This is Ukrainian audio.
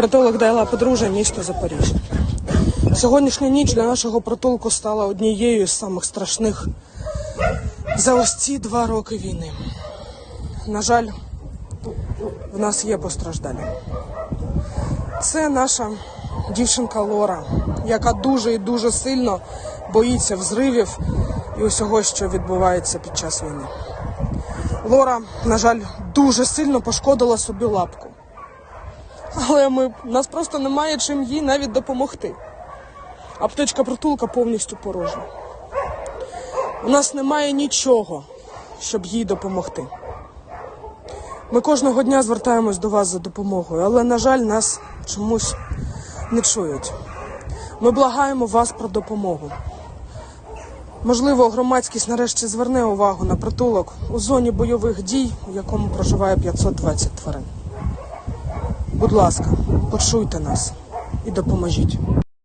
Притулок Дайла Подружжя, місто Запоріжжя. Сьогоднішня ніч для нашого притулку стала однією з самих страшних за ось ці два роки війни. На жаль, в нас є постраждалі. Це наша дівчинка Лора, яка дуже і дуже сильно боїться взривів і усього, що відбувається під час війни. Лора, на жаль, дуже сильно пошкодила собі лапку. Але ми, нас просто немає чим їй навіть допомогти. Аптечка притулка повністю порожня. У нас немає нічого, щоб їй допомогти. Ми кожного дня звертаємось до вас за допомогою, але, на жаль, нас чомусь не чують. Ми благаємо вас про допомогу. Можливо, громадськість нарешті зверне увагу на притулок у зоні бойових дій, у якому проживає 520 тварин. Будь ласка, почуйте нас і допоможіть.